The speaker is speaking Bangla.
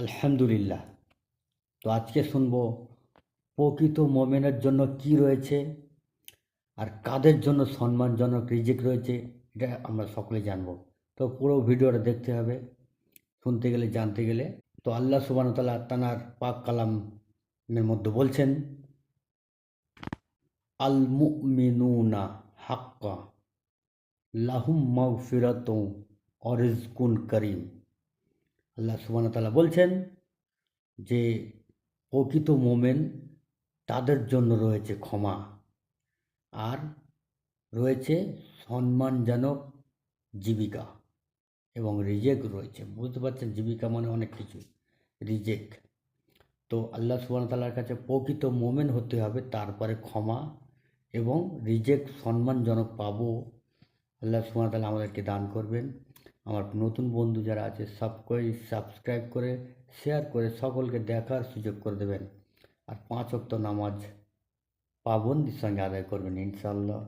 আলহামদুলিল্লাহ। তো আজকে শুনব, প্রকৃত মোমেনের জন্য কি রয়েছে আর কাদের জন্য সম্মানজনক রিজিক রয়েছে, এটা আমরা সকলে জানব। তো পুরো ভিডিওটা দেখতে হবে, শুনতে গেলে, জানতে গেলে। তো আল্লাহ সুবান তালা তানার পাক কালামের মধ্যে বলছেন আল মুমিনুনা হাক্কা, লাহুম মাগফিরাত অরিজকুন করিম। আল্লাহ সুবান তালা বলছেন যে, প্রকৃত মোমেন তাদের জন্য রয়েছে ক্ষমা আর রয়েছে সম্মানজনক জীবিকা এবং রিজেক রয়েছে। বুঝতে পারছেন, জীবিকা মানে অনেক কিছু, রিজেক। তো আল্লাহ সুবান তালার কাছে প্রকৃত মোমেন হতে হবে, তারপরে ক্ষমা এবং রিজেক সম্মানজনক পাবো। আল্লাহ সুবান তালা আমাদেরকে দান করবেন। আমার নতুন বন্ধু যারা আছে সবকই সাবস্ক্রাইব করে শেয়ার করে সকলকে দেখার সুযোগ করে দেবেন। আর পাঁচ অক্ত নামাজ পাবন্দির সঙ্গে আদায় করবেন ইনশাল্লাহ